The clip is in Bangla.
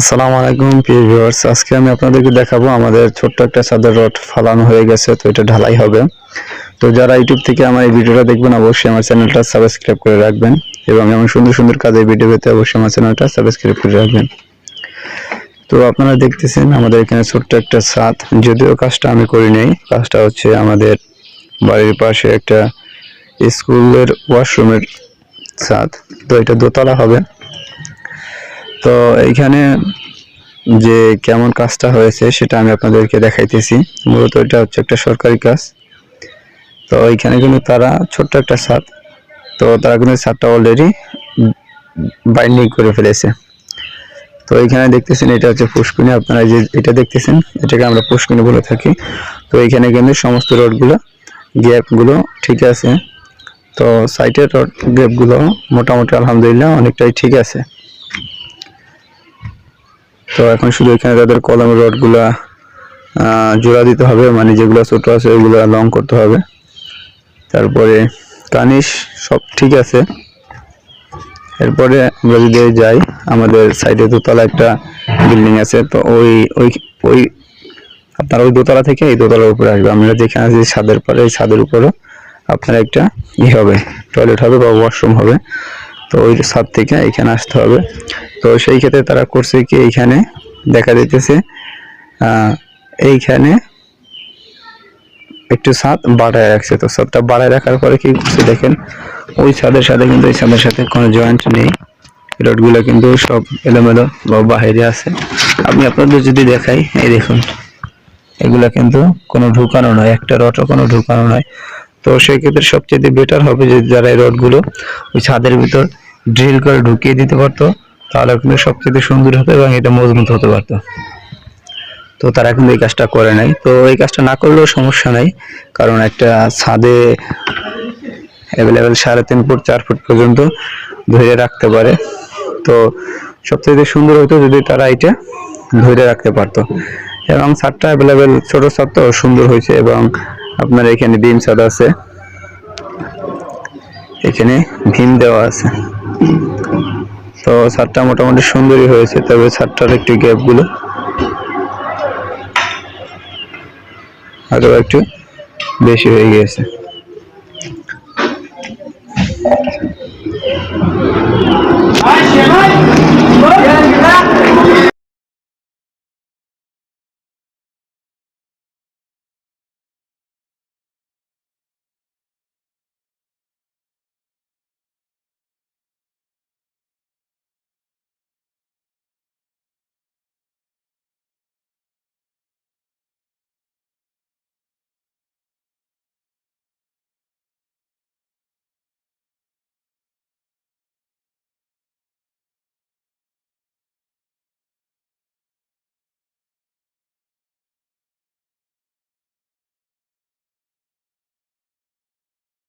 আসসালামু আলাইকুম, প্রিয় ভিউয়ার্স আজকে আমি আপনাদেরকে দেখাবো আমাদের ছোট্ট একটা চাদর রড ফালানো হয়ে গেছে, তো এটা ঢালাই হবে। তো যারা ইউটিউব থেকে আমার এই ভিডিওটা দেখবেন, অবশ্যই আমার চ্যানেলটা সাবস্ক্রাইব করে রাখবেন এবং এমন সুন্দর সুন্দর কাজের ভিডিও পেতে অবশ্যই আমার চ্যানেলটা সাবস্ক্রাইব করে রাখবেন। তো আপনারা দেখতেছেন আমাদের এখানে ছোট্ট একটা ছাদ। যদিও কাজটা আমি করি নাই, কাজটা হচ্ছে আমাদের বাড়ির পাশে একটা স্কুলের ওয়াশরুমের ছাদ। তো এটা দোতলা হবে। তো এইখানে যে কেমন কাজটা হয়েছে সেটা আমি আপনাদেরকে দেখাইতেছি। মূলত এটা হচ্ছে একটা সরকারি কাজ। তো এইখানে কিন্তু তারা ছোট্ট একটা ছাদ। তো তারা কিন্তু ছাদটা অলরেডি বাইন্ডিং করে ফেলেছে। তো এইখানে দেখতেছেন এটা হচ্ছে পুষ্কিনি আপনারা যে এটা দেখতেছেন, এটাকে আমরা পুষ্কিনি বলে থাকি। তো এইখানে কিন্তু সমস্ত রোডগুলো, গ্যাপগুলো ঠিক আছে। তো সাইডের রড গ্যাপগুলো মোটামুটি আলহামদুলিল্লাহ অনেকটাই ঠিক আছে। তো এখন শুধু এখানে তাদের কলমের রডগুলা জোড়া দিতে হবে। মানে যেগুলো ছোট আছে ওগুলো লং করতে হবে। তারপরে কানিশ সব ঠিক আছে। এরপরে আমরা যদি যাই, আমাদের সাইডে দোতলা একটা বিল্ডিং আছে। তো ওই ওই ওই, আপনার ওই দোতলা থেকে এই দোতলার উপরে আসবে। আমরা যেখানে আছি ছাদের পরে এই ছাদের উপরেও আপনার একটা ই হবে টয়লেট হবে বা ওয়াশরুম হবে। তো ওই ছাদ থেকে এখানে আসতে হবে। তো সেই ক্ষেত্রে তারা করছে কি এইখানে দেখা যাইতেছে আহ, এইখানে একটু ছাদ বাড়ায় রাখছে। তো ছাদটা বাড়ায় রাখার পরে কি করছে দেখেন ওই ছাদের সাথে কিন্তু এই ছাদের সাথে কোনো জয়েন্ট নেই। রডগুলো কিন্তু সব এলোমেলো বা বাইরে আছে। আমি আপনাদের যদি দেখাই এই দেখুন এগুলা কিন্তু কোনো ঢুকানো নয় একটা রডও কোনো ঢুকানো নয়। তো সেই ক্ষেত্রে সবচেয়ে বেটার হবে যে যারা এই রডগুলো ওই ছাদের ভিতর ড্রিল করে ঢুকিয়ে দিতে পারতো, তাহলে কিন্তু সবচেয়ে সুন্দর হতো এবং এটা মজবুত হতে পারতো। তো তারা কিন্তু এই কাজটা করে নাই। তো এই কাজটা না করলেও সমস্যা নাই, কারণ একটা ছাদে অ্যাভেলেবেল সাড়ে তিন ফুট, চার ফুট পর্যন্ত ধরে রাখতে পারে। তো সবচেয়ে সুন্দর হতো যদি তারা এটা ধরে রাখতে পারতো। এবং ছাদটা অ্যাভেলেবেল ছোটো ছাদ তো সুন্দর হয়েছে এবং আপনার এখানে ভীম সাদা আছে। এখানে ভীম দেওয়া আছে। তো ছাদটা মোটামুটি সুন্দরই হয়েছে, তবে ছাদটার একটু গ্যাপগুলো। আরও একটু বেশি হয়ে গিয়েছে।